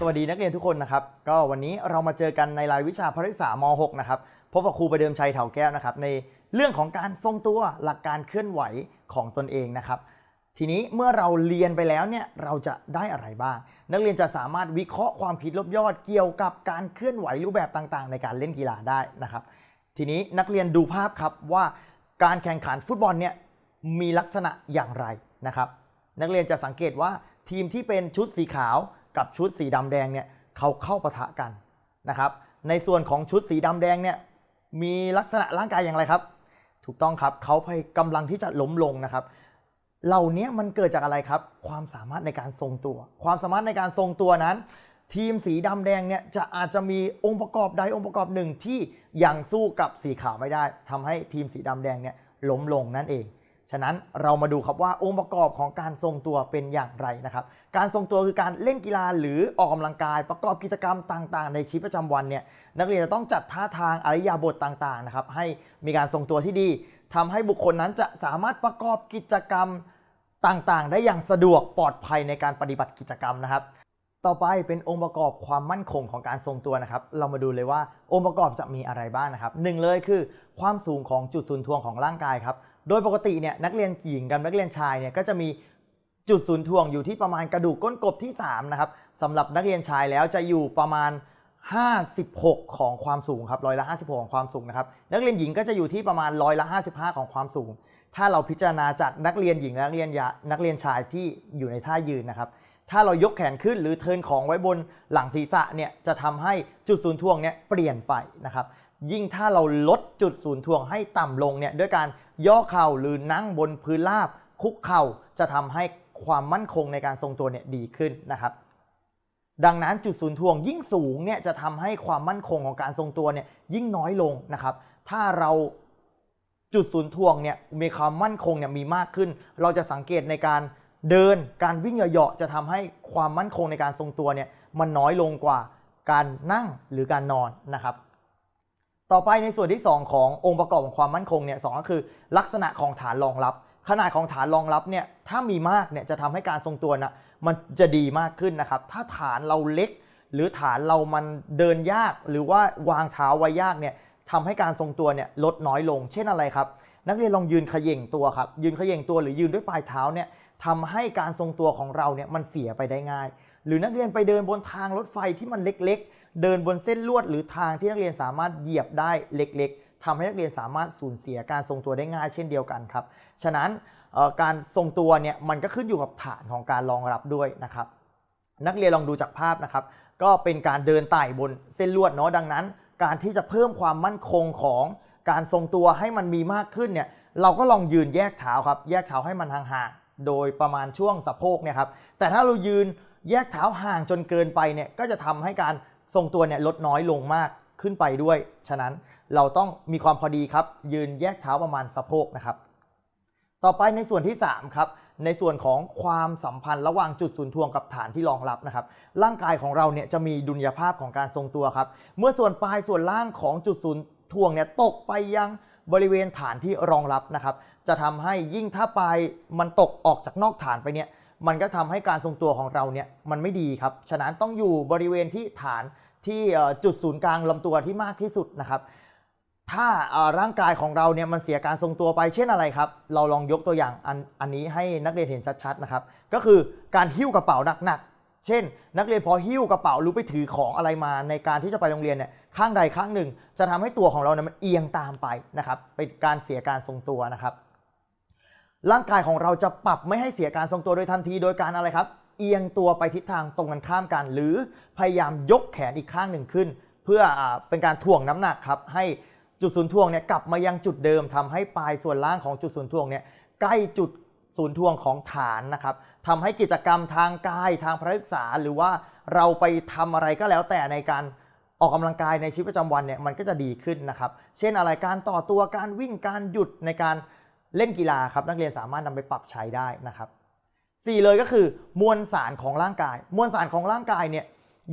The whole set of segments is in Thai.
สวัสดีนักเรียนทุกคนนะครับ ก็วันนี้เรามาเจอกันในรายวิชาพฤกษาม 6 นะครับพบกับครูประเดิมชัยเถาแก้วนะครับ ในเรื่องของการทรงตัวหลักการเคลื่อนไหวของตนเองนะครับ ทีนี้เมื่อเราเรียนไปแล้วเนี่ยเราจะได้อะไรบ้าง นักเรียนจะสามารถวิเคราะห์ความคิดลบยอดเกี่ยวกับการเคลื่อนไหวรูปแบบต่างๆ ในการเล่นกีฬาได้นะครับ ทีนี้นักเรียนดูภาพครับว่าการแข่งขันฟุตบอลเนี่ยมีลักษณะอย่างไรนะครับ นักเรียนจะสังเกตว่าทีมที่เป็นชุดสีขาว กับชุดสีดำแดงเนี่ยเขาเข้าปะทะกันนะครับ ในส่วนของชุดสีดำแดงเนี่ยมีลักษณะร่างกายอย่างไรครับ ถูกต้องครับเขาพยกำลังที่จะล้มลงนะครับ เหล่านี้มันเกิดจากอะไรครับ ความสามารถในการทรงตัว ความสามารถในการทรงตัวนั้น ทีมสีดำแดงเนี่ยจะอาจจะมีองค์ประกอบใดองค์ประกอบหนึ่งที่ยังสู้กับสีขาวไม่ได้ทำให้ทีมสีดำแดงเนี่ยล้มลงนั่นเอง ฉะนั้นเรามาดูครับว่าองค์ประกอบของการทรงตัวเป็นอย่างไรนะครับ การทรงตัวคือการเล่นกีฬาหรือออกกำลังกายประกอบกิจกรรมต่างๆ ในชีวิตประจำวันเนี่ยนักเรียนจะต้องจัดท่าทางอริยาบทต่างๆนะครับให้มีการทรงตัวที่ดีทำให้บุคคลนั้นจะสามารถประกอบกิจกรรมต่างๆ ได้อย่างสะดวกปลอดภัยในการปฏิบัติกิจกรรมนะครับ ต่อไปเป็นองค์ประกอบความมั่นคงของการทรงตัวนะครับ เรามาดูเลยว่าองค์ประกอบจะมีอะไรบ้างนะครับหนึ่งเลยคือ ความสูงของจุดศูนย์ถ่วงของร่างกายครับ โดยปกติเนี่ยนักเรียนหญิงกับนักเรียนชายเนี่ยก็จะมีจุดศูนย์ถ่วงอยู่ที่ประมาณกระดูกก้นกบที่3นะครับสำหรับนักเรียนชายแล้วจะอยู่ประมาณ 56 ของความสูงครับร้อยละ 56 ของความสูงนะครับนักเรียนหญิงก็จะอยู่ที่ประมาณร้อยละ 55 ของความสูง ถ้าเราพิจารณาจากนักเรียนหญิงและนักเรียนยนักเรียนชายที่อยู่ในท่ายืนนะครับถ้าเรายกแขนขึ้นหรือเทินของไว้บนหลังศีรษะเนี่ยจะทำให้จุดศูนย์ถ่วงเนี่ยเปลี่ยนไปนะครับ ยิ่งถ้าเราลดจุดศูนย์ถ่วงให้ต่ำลงเนี่ยด้วยการย่อเข่าหรือนั่งบนพื้นราบ คุกเข่าจะทำให้ความมั่นคงในการทรงตัวเนี่ยดีขึ้นนะครับ ดังนั้นจุดศูนย์ถ่วงยิ่งสูงเนี่ยจะทำให้ความมั่นคงของการทรงตัวเนี่ยยิ่งน้อยลงนะครับ ถ้าเราจุดศูนย์ถ่วงเนี่ยมีความมั่นคงเนี่ยมีมากขึ้น เราจะสังเกตในการเดินการวิ่งเหยาะๆจะทำให้ความมั่นคงในการทรงตัวเนี่ยมันน้อยลงกว่าการนั่งหรือการนอนนะครับ ต่อไปในส่วนที่ 2 ขององค์ประกอบของความมั่นคงเนี่ยสก็คือ ลักษณะของฐานรองรับ ขนาดของฐานรองรับเนี่ยถ้ามีมากเนี่ยจะทำให้การทรงตัวนะมันจะดีมากขึ้นนะครับ ถ้าฐานเราเล็ก หรือฐานเรามันเดินยาก หรือว่าวางเท้าไว้ยากเนี่ยทำให้การทรงตัวเนี่ยลดน้อยลง เช่นอะไรครับ นักเรียนลองยืนเขย่งตัวครับยืนเขย่งตัวหรือยืนด้วยปลายเท้าเนี่ยทำให้การทรงตัวของเราเนี่ยมันเสียไปได้ง่าย หรือนักเรียนไปเดินบนทางรถไฟที่มันเล็กๆ เดินบนเส้นลวดหรือทางที่นักเรียนสามารถเหยียบได้เล็กๆทำให้นักเรียนสามารถสูญเสียการทรงตัวได้ง่ายเช่นเดียวกันครับ ฉะนั้นการทรงตัวเนี่ยมันก็ขึ้นอยู่กับฐานของการรองรับด้วยนะครับ นักเรียนลองดูจากภาพนะครับ ก็เป็นการเดินไต่บนเส้นลวดเนาะดังนั้น การที่จะเพิ่มความมั่นคงของการทรงตัวให้มันมีมากขึ้นเนี่ยเราก็ลองยืนแยกเท้าครับ แยกเท้าให้มันห่างๆ โดยประมาณช่วงสะโพกเนี่ยครับ แต่ถ้าเรายืนแยกเท้าห่างจนเกินไปเนี่ย ก็จะทำให้การ ทรงตัวเนี่ยลดน้อยลงมากขึ้นไปด้วย ฉะนั้นเราต้องมีความพอดีครับ ยืนแยกเท้าประมาณสะโพกนะครับ ต่อไปในส่วนที่ 3 ครับในส่วนของความสัมพันธ์ระหว่างจุดศูนย์ถ่วงกับฐานที่รองรับนะครับ ร่างกายของเราเนี่ยจะมีดุลยภาพของการทรงตัวครับ เมื่อส่วนปลายส่วนล่างของจุดศูนย์ถ่วงเนี่ยตกไปยังบริเวณฐานที่รองรับนะครับ จะทำให้ยิ่งถ้าปลายมันตกออกจากนอกฐานไปเนี่ย มันก็ทำให้การทรงตัวของเราเนี่ยมันไม่ดีครับ ฉะนั้นต้องอยู่บริเวณที่ฐาน ที่จุดศูนย์กลางลำตัวที่มากที่สุดนะครับ ถ้าร่างกายของเราเนี่ยมันเสียการทรงตัวไปเช่นอะไรครับ เราลองยกตัวอย่างอันอันนี้ให้นักเรียนเห็นชัดๆนะครับ ก็คือการหิ้วกระเป๋าหนักๆ เช่น นักเรียนพอหิ้วกระเป๋าหรือไปถือของอะไรมาในการที่จะไปโรงเรียนเนี่ยข้างใดข้างหนึ่ง จะทำให้ตัวของเราเนี่ยมันเอียงตามไปนะครับเป็นการเสียการทรงตัวนะครับ ร่างกายของเราจะปรับไม่ให้เสียการทรงตัวโดยทันทีโดยการอะไรครับ เอียงตัวไปทิศทางตรงกันข้ามกัน หรือพยายามยกแขนอีกข้างหนึ่งขึ้น เพื่ออเป็นการถ่วงน้ำหนักครับให้จุดศูนย์ถ่วงเนี่ยกลับมายังจุดเดิมทำให้ปลายส่วนล่างของจุดศูนย์ถ่วงเนี่ยใกล้จุดศูนย์ถ่วงของฐานนะครับทำให้กิจกรรมทางกายทางพระศึกษา หรือว่าเราไปทำอะไรก็แล้วแต่ในการออกกำลังกายในชีวิตประจำวันเนี่ยมันก็จะดีขึ้นนะครับ เช่นอะไรการต่อตัวการวิ่งการหยุดในการเล่นกีฬาครับนักเรียนสามารถนำไปปรับใช้ได้นะครับ สี่เลยก็คือมวลสารของร่างกาย มวลสารของร่างกายเนี่ย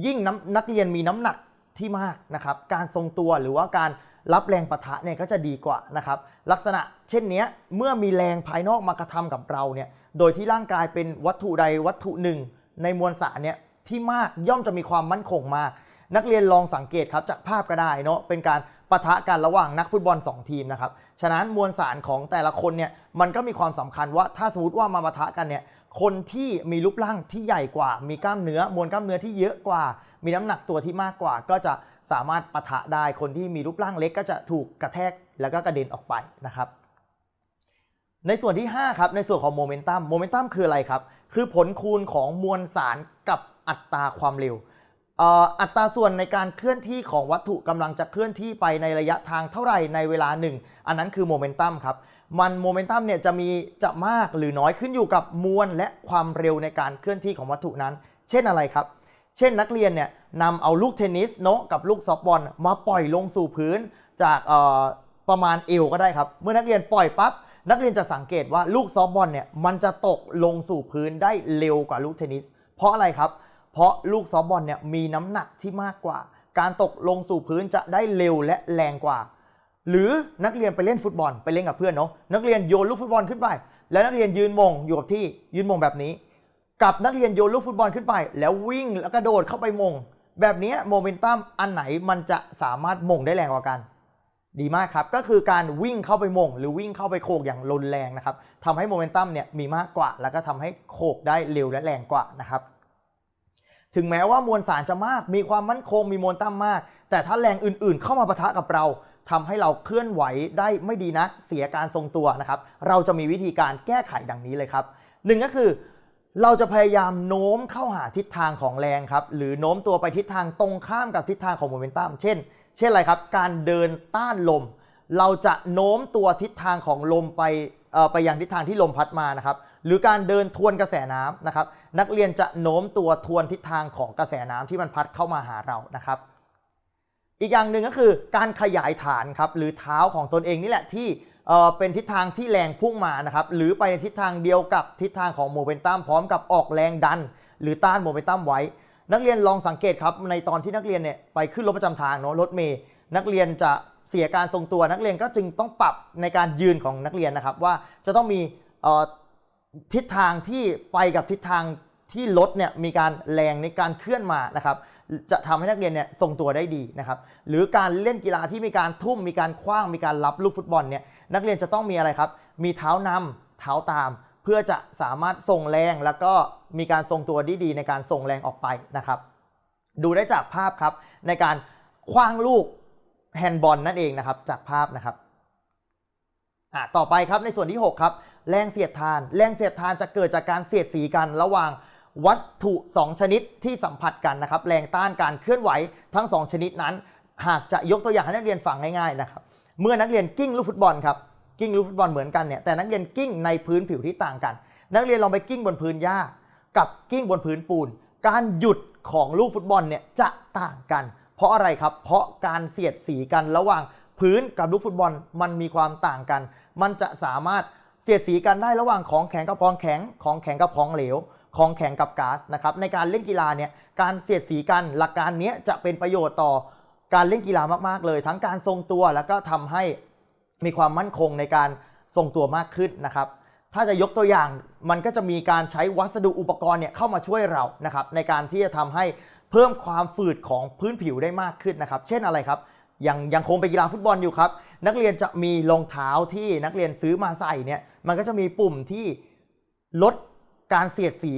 ยิ่งน,นักเรียนมีน้ำหนักที่มากนะครับ การทรงตัวหรือว่าการรับแรงปะทะเนี่ยก็จะดีกว่านะครับ ลักษณะเช่นนี้เมื่อมีแรงภายนอกมากระทำกับเราเนี่ยโดยที่ร่างกายเป็นวัตถุใดวัตถุหนึ่ง ในมวลสารเนี่ยที่มากย่อมจะมีความมั่นคงมาก นักเรียนลองสังเกตครับจากภาพก็ได้เนาะเป็นการปะทะกันระหว่างนักฟุตบอล 2 ทีมนะครับฉะนั้นมวลสารของแต่ละคนเนี่ยมันก็มีความสำคัญว่าถ้าสมมติว่ามาปะทะกันเนี่ย คนที่มีรูปร่างที่ใหญ่กว่า มีกล้ามเนื้อมวลกล้ามเนื้อที่เยอะกว่า มีน้ำหนักตัวที่มากกว่า ก็จะสามารถปะทะได้คนที่มีรูปร่างเล็กก็จะถูกกระแทกแล้วก็กระเด็นออกไปนะครับ ในส่วนที่5ครับในส่วนของโมเมนตัมโมเมนตัมคืออะไรครับ คือผลคูณของมวลสารกับอัตราความเร็วอัตราส่วนในการเคลื่อนที่ของวัตถุกำลังจะเคลื่อนที่ไปในระยะทางเท่าไหร่ในเวลาหนึ่งอันนั้นคือโมเมนตัมครับ มันโมเมนตัมเนี่ยจะมีจะมากหรือน้อยขึ้นอยู่กับมวลและความเร็วในการเคลื่อนที่ของวัตถุนั้น เช่นอะไรครับ เช่นนักเรียนเนี่ยนำเอาลูกเทนนิสเนาะกับลูกซอฟบอลมาปล่อยลงสู่พื้นจากประมาณเอวก็ได้ครับ เมื่อนักเรียนปล่อยปั๊บนักเรียนจะสังเกตว่าลูกซอฟบอลเนี่ยมันจะตกลงสู่พื้นได้เร็วกว่าลูกเทนนิส เพราะอะไรครับ เพราะลูกซอฟบอลเนี่ยมีน้ำหนักที่มากกว่า การตกลงสู่พื้นจะได้เร็วและแรงกว่า หรือนักเรียนไปเล่นฟุตบอลไปเล่นกับเพื่อนเนาะนักเรียนโยนลูกฟุตบอลขึ้นไป แล้วนักเรียนยืนมงอยู่กับที่ยืนมงแบบนี้ กับนักเรียนโยนลูกฟุตบอลขึ้นไป แล้ววิ่งแล้วกระโดดเข้าไปมง แบบนี้โมเมนตัมอันไหนมันจะสามารถมงได้แรงกว่ากัน ดีมากครับ ก็คือการวิ่งเข้าไปมง หรือวิ่งเข้าไปโขกอย่างรุนแรงนะครับทำให้โมเมนตัมเนี่ยมีมากกว่า แล้วก็ทำให้โขกได้เร็วและแรงกว่านะครับถึงแม้ว่ามวลสารจะมาก มีความมั่นคงมีโมเมนตัมมาก แต่ถ้าแรงอื่นๆ เข้ามาปะทะกับเรา ทำให้เราเคลื่อนไหวได้ไม่ดีนักเสียการทรงตัวนะครับ เราจะมีวิธีการแก้ไขดังนี้เลยครับหนึ่งก็คือเราจะพยายามโน้มเข้าหาทิศทางของแรงครับหรือโน้มตัวไปทิศทางตรงข้ามกับทิศทางของโมเมนตัมเช่น เช่นอะไรครับ การเดินต้านลม เราจะโน้มตัวทิศทางของลมไปเอ่อไปยังทิศทางที่ลมพัดมานะครับหรือการเดินทวนกระแสน้ำนะครับ นักเรียนจะโน้มตัวทวนทิศทางของกระแสน้ำที่มันพัดเข้ามาหาเรานะครับ อีกอย่างหนึ่งก็คือการขยายฐานครับหรือเท้าของตนเองนี่แหละที่เป็นทิศทางที่แรงพุ่งมานะครับหรือไปในทิศทางเดียวกับทิศทางของโมเมนตัมพร้อมกับออกแรงดัน หรือต้านโมเมนตัมไว้ นักเรียนลองสังเกตครับในตอนที่นักเรียนเนี่ยไปขึ้นรถประจำทางเนาะรถเมย์นักเรียนจะเสียการทรงตัวนักเรียนก็จึงต้องปรับในการยืนของนักเรียนนะครับ ว่าจะต้องมีทิศทางที่ไปกับทิศทางที่รถเนี่ยมีการแรงในการเคลื่อนมานะครับ จะทำให้นักเรียนเนี่ยทรงตัวได้ดีนะครับหรือการเล่นกีฬาที่มีการทุ่มมีการคว้างมีการรับลูกฟุตบอลเนี่ยนักเรียนจะต้องมีอะไรครับ มีเท้านำเท้าตาม เพื่อจะสามารถส่งแรงแล้วก็มีการทรงตัวได้ดีในการส่งแรงออกไปนะครับ ดูได้จากภาพครับในการคว้างลูกแฮนด์บอลนั่นเองนะครับจากภาพนะครับอะต่อไปครับในส่วนที่ 6 ครับ แรงเสียดทาน แรงเสียดทานจะเกิดจากการเสียดสีกันระหว่าง วัตถุ 2 ชนิดที่สัมผัสกันนะครับแรงต้านการเคลื่อนไหวทั้ง 2 ชนิดนั้น หากจะยกตัวอย่างให้นักเรียนฟังง่ายๆนะครับเมื่อนักเรียนกิ้งลูกฟุตบอลครับกิ้งลูกฟุตบอลเหมือนกันเนี่ยแต่นักเรียนกิ้งในพื้นผิวที่ต่างกัน นักเรียนลองไปกิ้งบนพื้นหญ้า กับกิ้งบนพื้นปูน การหยุดของลูกฟุตบอลเนี่ยจะต่างกัน เพราะอะไรครับ เพราะการเสียดสีกันระหว่างพื้นกับลูกฟุตบอลมันมีความต่างกัน มันจะสามารถเสียดสีกันได้ระหว่างของแข็งกับของแข็งของแข็งกับของเหลว ของแข็งกับก๊าซนะครับในการเล่นกีฬาเนี่ยการเสียดสีกันหลักการเนี้ยจะเป็นประโยชน์ต่อการเล่นกีฬามากๆเลย ทั้งการทรงตัวแล้วก็ทำให้มีความมั่นคงในการทรงตัวมากขึ้นนะครับ ถ้าจะยกตัวอย่างมันก็จะมีการใช้วัสดุอุปกรณ์เนี่ยเข้ามาช่วยเรานะครับในการที่จะทำให้เพิ่มความฝืดของพื้นผิวได้มากขึ้นนะครับ เช่นอะไรครับยังยังคงเป็นกีฬาฟุตบอลอยู่ครับ นักเรียนจะมีรองเท้าที่นักเรียนซื้อมาใส่เนี่ยมันก็จะมีปุ่มที่ลด การเสียดสี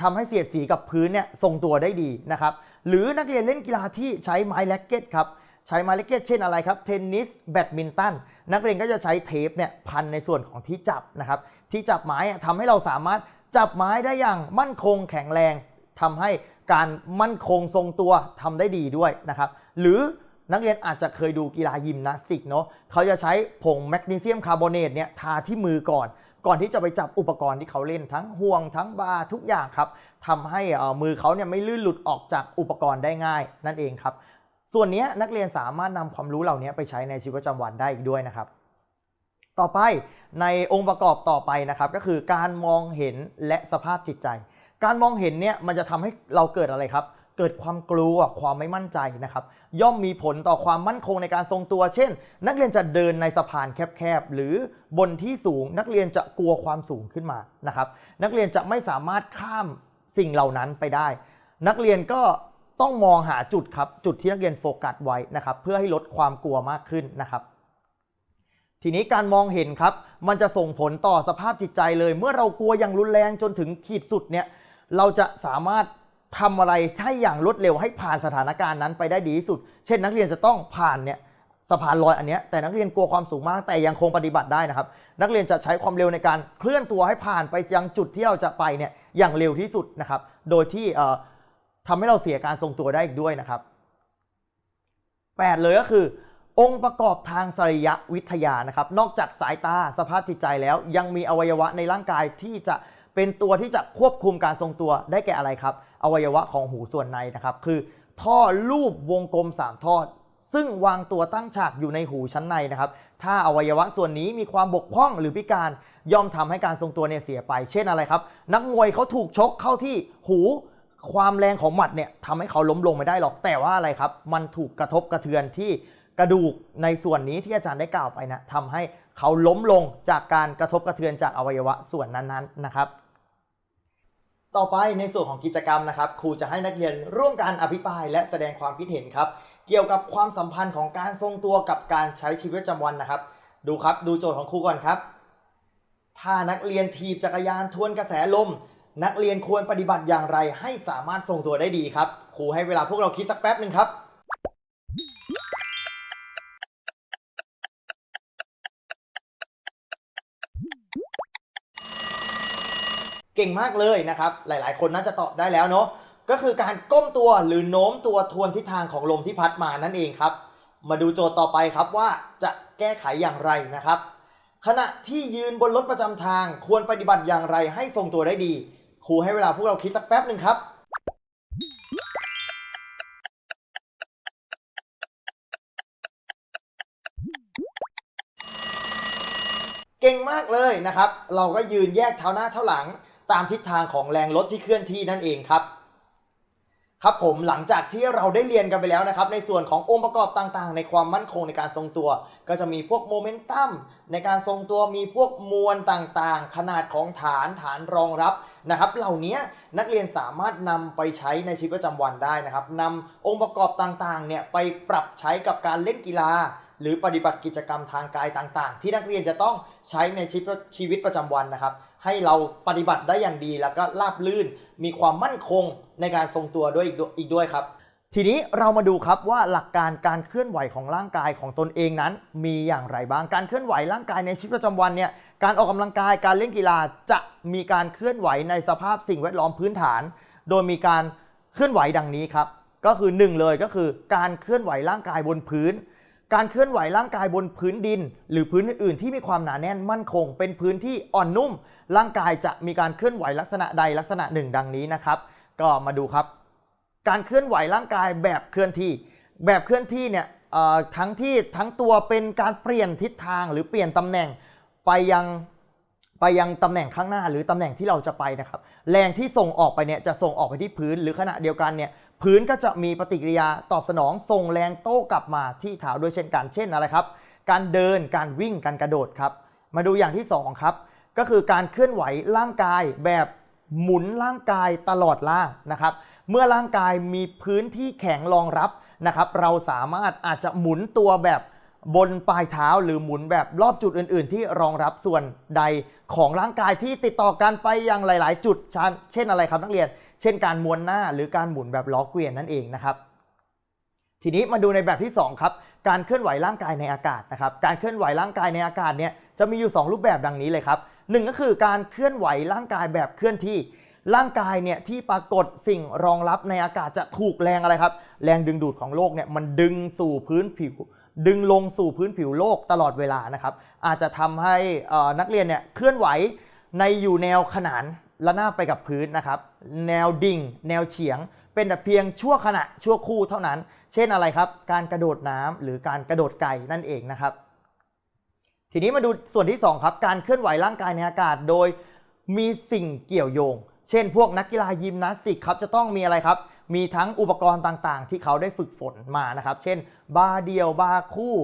ทำให้เสียดสีกับพื้นเนี่ยทรงตัวได้ดีนะครับ หรือนักเรียนเล่นกีฬาที่ใช้ไม้แร็กเก็ตครับใช้ไม้แร็กเก็ตเช่นอะไรครับเทนนิสแบดมินตันนักเรียนก็จะใช้เทปเนี่ยพันในส่วนของที่จับนะครับที่จับไม้ทำให้เราสามารถจับไม้ได้อย่างมั่นคงแข็งแรงทำให้การมั่นคงทรงตัวทำได้ดีด้วยนะครับ หรือนักเรียนอาจจะเคยดูกีฬายิมนาสติกเนาะเขาจะใช้ผงแมกนีเซียมคาร์บอเนตเนี่ยทาที่มือก่อน ก่อนที่จะไปจับอุปกรณ์ที่เขาเล่นทั้งห่วงทั้งบาร์ทุกอย่างครับทำให้มือเขาเนี่ยไม่ลื่นหลุดออกจากอุปกรณ์ได้ง่าย นั่นเองครับ ส่วนนี้นักเรียนสามารถนำความรู้เหล่านี้ไปใช้ในชีวิตประจำวันได้อีกด้วยนะครับ ต่อไปในองค์ประกอบต่อไปนะครับ ก็คือการมองเห็นและสภาพจิตใจ การมองเห็นเนี่ยมันจะทำให้เราเกิดอะไรครับ เกิดความกลัวความไม่มั่นใจนะครับย่อมมีผลต่อความมั่นคงในการทรงตัว เช่น นักเรียนจะเดินในสะพานแคบๆหรือบนที่สูง นักเรียนจะกลัวความสูงขึ้นมานะครับ นักเรียนจะไม่สามารถข้ามสิ่งเหล่านั้นไปได้ นักเรียนก็ต้องมองหาจุดครับจุดที่นักเรียนโฟกัสไว้นะครับ เพื่อให้ลดความกลัวมากขึ้นนะครับทีนี้การมองเห็นครับ มันจะส่งผลต่อสภาพจิตใจเลย เมื่อเรากลัวอย่างรุนแรงจนถึงขีดสุดเนี่ย เราจะสามารถ ทำอะไรให้อย่างรวดเร็วให้ผ่านสถานการณ์นั้นไปได้ดีที่สุด เช่น นักเรียนจะต้องผ่านเนี่ยสะพานลอยอันเนี้ยแต่นักเรียนกลัวความสูงมาก แต่ยังคงปฏิบัติได้นะครับ นักเรียนจะใช้ความเร็วในการเคลื่อนตัวให้ผ่านไปยังจุดที่เราจะไปเนี่ยอย่างเร็วที่สุดนะครับ โดยที่เอ่อทำให้เราเสียการทรงตัวได้อีกด้วยนะครับ 8 เลยก็คือ องค์ประกอบทางสรียวิทยานะครับ นอกจากสายตาสภาพจิตใจแล้ว ยังมีอวัยวะในร่างกายที่จะเป็นตัวที่จะควบคุมการทรงตัวได้แก่อะไรครับ อวัยวะของหูส่วนในนะครับ คือท่อรูปวงกลม 3 ท่อ ซึ่งวางตัวตั้งฉากอยู่ในหูชั้นในนะครับ ถ้าอวัยวะส่วนนี้มีความบกพร่องหรือพิการย่อมทำให้การทรงตัวเนี่ยเสียไป เช่นอะไรครับ นักมวยเขาถูกชกเข้าที่หูความแรงของหมัดเนี่ยทำให้เขาล้มลงไม่ได้หรอกแต่ว่าอะไรครับ มันถูกกระทบกระเทือนที่กระดูกในส่วนนี้ที่อาจารย์ได้กล่าวไปนะทำให้เขาล้มลงจากการกระทบกระเทือนจากอวัยวะส่วนนั้นๆนะครับ ต่อไปในส่วนของกิจกรรมนะครับ ครูจะให้นักเรียนร่วมกันอภิปราย และแสดงความคิดเห็นครับ เกี่ยวกับความสัมพันธ์ของการทรงตัวกับการใช้ชีวิตประจำวันนะครับ ดูครับดูโจทย์ของครูก่อนครับ ถ้านักเรียนถีบจักรยานทวนกระแสลม นักเรียนควรปฏิบัติอย่างไรให้สามารถทรงตัวได้ดีครับ ครูให้เวลาพวกเราคิดสักแป๊บหนึ่งครับ ก่งมากเลยนะครับ หลายๆ คนน่าจะตอบได้แล้วเนาะก็คือการก้มตัวหรือโน้มตัวทวนทิศทางของลมที่พัดมานั่นเองครับ มาดูโจทย์ต่อไปครับว่าจะแก้ไขอย่างไรนะครับ ขณะที่ยืนบนรถประจำทางควรปฏิบัติอย่างไรให้ทรงตัวได้ดี ครูให้เวลาพวกเราคิดสักแป๊บหนึ่งครับเก่งมากเลยนะครับ เราก็ยืนแยกเท้าหน้าเท้าหลัง ตามทิศทางของแรงรถที่เคลื่อนที่นั่นเองครับครับผมหลังจากที่เราได้เรียนกันไปแล้วนะครับ ในส่วนขององค์ประกอบต่างๆ ในความมั่นคงในการทรงตัว ก็จะมีพวกโมเมนตัมในการทรงตัวมีพวกมวลต่างๆ ขนาดของฐานฐานรองรับนะครับ เหล่านี้นักเรียนสามารถนำไปใช้ในชีวิตประจำวันได้นะครับนำองค์ประกอบต่างๆเนี่ยไปปรับใช้กับการเล่นกีฬา หรือปฏิบัติกิจกรรมทางกายต่างๆ ที่นักเรียนจะต้องใช้ในชีวิตชีวิตประจำวันนะครับ ให้เราปฏิบัติได้อย่างดีแล้วก็ราบลื่น มีความมั่นคงในการทรงตัวด้วยอีกด้วยครับ ทีนี้เรามาดูครับว่าหลักการการเคลื่อนไหวของร่างกายของตนเองนั้น มีอย่างไรบ้างการเคลื่อนไหวร่างกายในชีวิตประจำวันเนี่ยการออกกำลังกายการเล่นกีฬาจะมีการเคลื่อนไหวในสภาพสิ่งแวดล้อมพื้นฐาน โดยมีการเคลื่อนไหวดังนี้ครับก็คือหนึ่งเลยก็คือการเคลื่อนไหวร่างกายบนพื้น การเคลื่อนไหวร่างกายบนพื้นดิน หรือพื้นอื่นๆที่มีความหนาแน่นมั่นคง เป็นพื้นที่อ่อนนุ่ม ร่างกายจะมีการเคลื่อนไหวลักษณะใดลักษณะหนึ่งดังนี้นะครับ ก็มาดูครับ การเคลื่อนไหวร่างกายแบบเคลื่อนที่ แบบเคลื่อนที่เนี่ยทั้งที่ทั้งตัวเป็นการเปลี่ยนทิศทางหรือเปลี่ยนตำแหน่งไปยังไปยังตำแหน่งข้างหน้าหรือตำแหน่งที่เราจะไปนะครับ แรงที่ส่งออกไปเนี่ยจะส่งออกไปที่พื้นหรือขณะเดียวกันเนี่ยพื้นก็จะมีปฏิกิริยาตอบสนองส่งแรงโต้กลับมาที่เท้าด้วยเช่นกันเช่นอะไรครับ การเดินการวิ่งการกระโดดครับ มาดูอย่างที่สองครับก็คือการเคลื่อนไหวร่างกายแบบหมุนร่างกายตลอดล่างนะครับ เมื่อร่างกายมีพื้นที่แข็งรองรับนะครับ เราสามารถอาจจะหมุนตัวแบบ บนปลายเท้าหรือหมุนแบบรอบจุดอื่น ๆ ที่รองรับส่วนใดของร่างกายที่ติดต่อกันไปยังหลาย ๆ จุดเช่นเช่นอะไรครับนักเรียน เช่นการม้วนหน้าหรือการหมุนแบบล้อเกวียนนั่นเองนะครับ ทีนี้มาดูในแบบที่ 2 ครับ การเคลื่อนไหวร่างกายในอากาศนะครับ การเคลื่อนไหวร่างกายในอากาศเนี่ยจะมีอยู่ 2 รูปแบบดังนี้เลยครับหนึ่งก็คือการเคลื่อนไหวร่างกายแบบเคลื่อนที่ร่างกายเนี่ยที่ปรากฏสิ่งรองรับในอากาศจะถูกแรงอะไรครับ แรงดึงดูดของโลกเนี่ยมันดึงสู่พื้นผิว ดึงลงสู่พื้นผิวโลกตลอดเวลานะครับ อาจจะทำให้นักเรียนเนี่ยเคลื่อนไหวในอยู่แนวขนานระนาบไปกับพื้นนะครับ แนวดิ่ง แนวเฉียง เป็นแต่เพียงชั่วขณะชั่วคู่เท่านั้น เช่นอะไรครับ การกระโดดน้ำหรือการกระโดดไก่นั่นเองนะครับ ทีนี้มาดูส่วนที่ 2 ครับ การเคลื่อนไหวร่างกายในอากาศโดยมีสิ่งเกี่ยวโยง เช่น พวกนักกีฬายิมนาสติกครับจะต้องมีอะไรครับ มีทั้งอุปกรณ์ต่างๆ ที่เขาได้ฝึกฝนมานะครับ เช่น บาเดียว บาคู่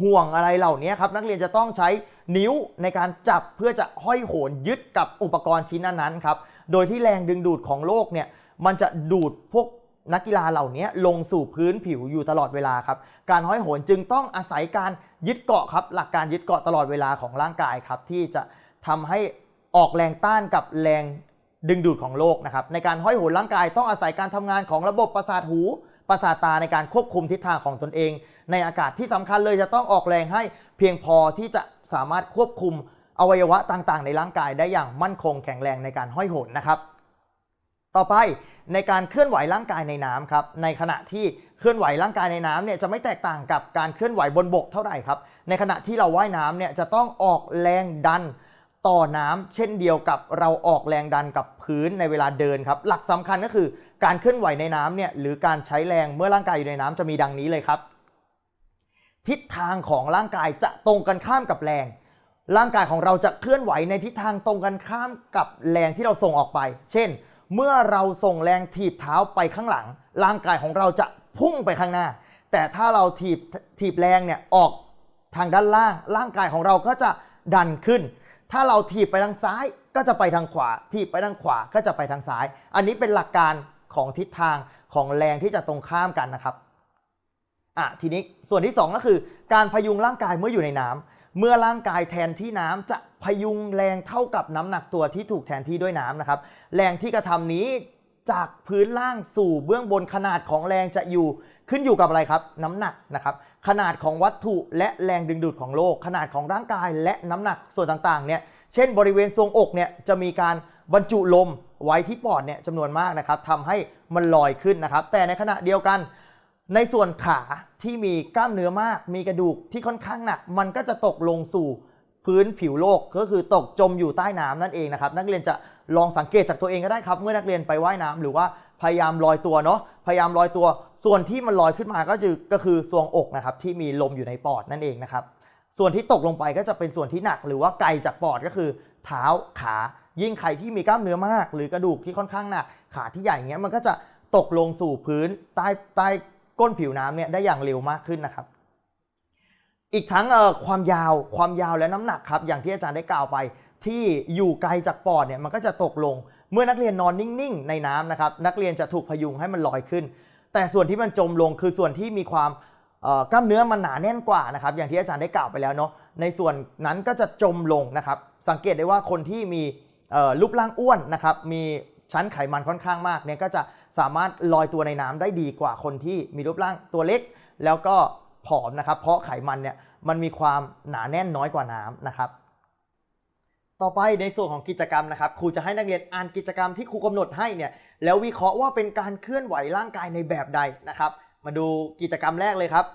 ห่วงอะไรเหล่านี้ครับ นักเรียนจะต้องใช้นิ้วในการจับเพื่อจะห้อยโหนยึดกับอุปกรณ์ชิ้นนั้นๆครับ โดยที่แรงดึงดูดของโลกเนี่ยมันจะดูดพวกนักกีฬาเหล่านี้ลงสู่พื้นผิวอยู่ตลอดเวลาครับ การห้อยโหนจึงต้องอาศัยการยึดเกาะครับ หลักการยึดเกาะตลอดเวลาของร่างกายครับที่จะทำให้ออกแรงต้านกับแรง ดึงดูดของโลกนะครับในการห้อยโหนร่างกายต้องอาศัยการทำงานของระบบประสาทหูประสาทตาในการควบคุมทิศทางของตนเอง ในอากาศที่สำคัญเลยจะต้องออกแรงให้เพียงพอที่จะสามารถควบคุมอวัยวะต่างๆ ในร่างกายได้อย่างมั่นคงแข็งแรงในการห้อยโหนนะครับ ต่อไปในการเคลื่อนไหวร่างกายในน้ำครับในขณะที่เคลื่อนไหวร่างกายในน้ำเนี่ยจะไม่แตกต่างกับการเคลื่อนไหวบนบกเท่าไหร่ครับในขณะที่เราว่ายน้ำเนี่ยจะต้องออกแรงดัน ต่อน้ำเช่นเดียวกับเราออกแรงดันกับพื้นในเวลาเดินครับ หลักสำคัญก็คือการเคลื่อนไหวในน้ำเนี่ยหรือการใช้แรงเมื่อร่างกายอยู่ในน้ำจะมีดังนี้เลยครับ ทิศทางของร่างกายจะตรงกันข้ามกับแรง ร่างกายของเราจะเคลื่อนไหวในทิศทางตรงกันข้ามกับแรงที่เราส่งออกไป เช่น เมื่อเราส่งแรงถีบเท้าไปข้างหลัง ร่างกายของเราจะพุ่งไปข้างหน้า แต่ถ้าเราถีบถีบแรงเนี่ยออกทางด้านล่าง ร่างกายของเราก็จะดันขึ้น ถ้าเราถีบไปทางซ้ายก็จะไปทางขวา ถีบไปทางขวาก็จะไปทางซ้าย อันนี้เป็นหลักการของทิศทางของแรงที่จะตรงข้ามกันนะครับอะทีนี้ส่วนที่ 2 ก็คือ การพยุงร่างกายเมื่ออยู่ในน้ำเมื่อร่างกายแทนที่น้ำจะพยุงแรงเท่ากับน้ำหนักตัวที่ถูกแทนที่ด้วยน้ำนะครับ แรงที่กระทำนี้จากพื้นล่างสู่เบื้องบนขนาดของแรงจะอยู่ขึ้นอยู่กับอะไรครับ น้ำหนักนะครับ ขนาดของวัตถุและแรงดึงดูดของโลก ขนาดของร่างกายและน้ำหนักส่วนต่างๆเนี่ยเช่นบริเวณทรวงอกเนี่ยจะมีการบรรจุลมไว้ที่ปอดเนี่ยจำนวนมากนะครับทำให้มันลอยขึ้นนะครับ แต่ในขณะเดียวกัน ในส่วนขาที่มีกล้ามเนื้อมาก มีกระดูกที่ค่อนข้างหนัก มันก็จะตกลงสู่พื้นผิวโลกก็คือตกจมอยู่ใต้น้ำนั่นเองนะครับนักเรียนจะลองสังเกตจากตัวเองก็ได้ครับ เมื่อนักเรียนไปว่ายน้ำหรือว่า พยายามลอยตัวเนาะพยายามลอยตัว ส่วนที่มันลอยขึ้นมาก็คือก็คือทรวงอกนะครับที่มีลมอยู่ในปอดนั่นเองนะครับส่วนที่ตกลงไปก็จะเป็นส่วนที่หนักหรือว่าไกลจากปอดก็คือ เท้าขายิ่งใครที่มีกล้ามเนื้อมาก หรือกระดูกที่ค่อนข้างหนักขาที่ใหญ่เงี้ยมันก็จะตกลงสู่พื้นใต้ใต้ก้นผิวน้ำเนี่ยได้อย่างเร็วมากขึ้นนะครับ อีกทั้งเอ่อความยาวความยาวและน้ำหนักครับอย่างที่อาจารย์ได้กล่าวไป ที่อยู่ไกลจากปอดเนี่ยมันก็จะตกลง เมื่อนักเรียนนอนนิ่งๆ ในน้ำนะครับนักเรียนจะถูกพยุงให้มันลอยขึ้น แต่ส่วนที่มันจมลงคือส่วนที่มีความกล้ามเนื้อมันหนาแน่นกว่านะครับอย่างที่อาจารย์ได้กล่าวไปแล้วเนาะในส่วนนั้นก็จะจมลงนะครับ สังเกตได้ว่าคนที่มีรูปร่างอ้วนนะครับมีชั้นไขมันค่อนข้างมากเนี่ยก็จะสามารถลอยตัวในน้ำได้ดีกว่าคนที่มีรูปร่างตัวเล็ก แล้วก็ผอมนะครับ เพราะไขมันเนี่ยมันมีความหนาแน่นน้อยกว่าน้ำนะครับ ต่อไปในส่วนของกิจกรรมนะครับครูจะให้นักเรียนอ่านกิจกรรมที่ครูกำหนดให้เนี่ยแล้ววิเคราะห์ว่าเป็นการเคลื่อนไหวร่างกายในแบบใดนะครับ มาดูกิจกรรมแรกเลยครับ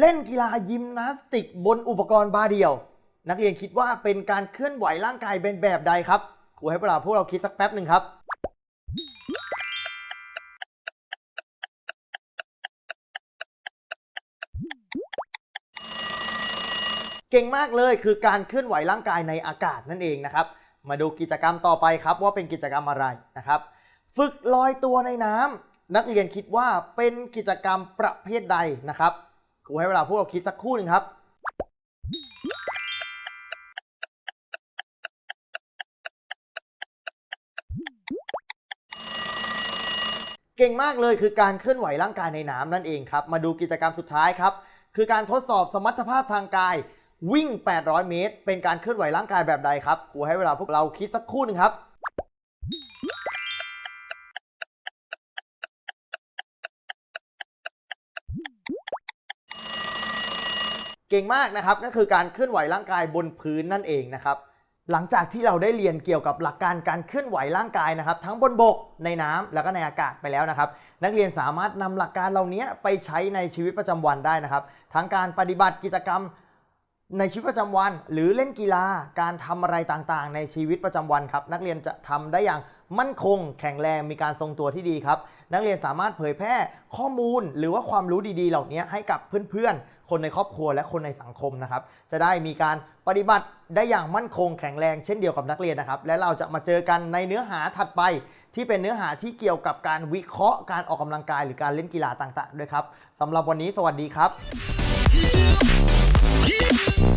เล่นกีฬายิมนาสติก บนอุปกรณ์บาร์เดียว นักเรียนคิดว่าเป็นการเคลื่อนไหวร่างกายเป็นแบบใดครับครูให้เวลาพวกเราคิดสักแป๊บหนึ่งครับ เก่งมากเลยคือการเคลื่อนไหวร่างกายในอากาศนั่นเองนะครับ มาดูกิจกรรมต่อไปครับว่าเป็นกิจกรรมอะไรนะครับ ฝึกลอยตัวในน้ำนักเรียนคิดว่าเป็นกิจกรรมประเภทใดนะครับครูให้เวลาพวกเราคิดสักครู่หนึ่งครับเก่งมากเลยคือการเคลื่อนไหวร่างกายในน้ำนั่นเองครับ มาดูกิจกรรมสุดท้ายครับ คือการทดสอบสมรรถภาพทางกาย วิ่ง 800 เมตร เป็นการเคลื่อนไหวร่างกายแบบใดครับครูให้เวลาพวกเราคิดสักครู่หนึ่งครับเก่งมากนะครับก็คือการเคลื่อนไหวร่างกายบนพื้นนั่นเองนะครับหลังจากที่เราได้เรียนเกี่ยวกับหลักการการเคลื่อนไหวร่างกายนะครับ ทั้งบนบกในน้ำแล้วก็ในอากาศไปแล้วนะครับ นักเรียนสามารถนำหลักการเหล่านี้ไปใช้ในชีวิตประจำวันได้นะครับ ทั้งการปฏิบัติกิจกรรม ในชีวิตประจำวัน หรือเล่นกีฬาการทำอะไรต่างๆ ในชีวิตประจำวันครับ นักเรียนจะทำได้อย่างมั่นคง แข็งแรงมีการทรงตัวที่ดีครับ นักเรียนสามารถเผยแพร่ข้อมูลหรือว่าความรู้ดีๆ เหล่านี้ให้กับเพื่อนๆ คนในครอบครัวและคนในสังคมนะครับ จะได้มีการปฏิบัติได้อย่างมั่นคง แข็งแรงเช่นเดียวกับนักเรียนนะครับ และเราจะมาเจอกันในเนื้อหาถัดไป ที่เป็นเนื้อหาที่เกี่ยวกับการวิเคราะห์การออกกำลังกาย หรือการเล่นกีฬาต่างๆ ด้วยครับสำหรับวันนี้สวัสดีครับ Yeah.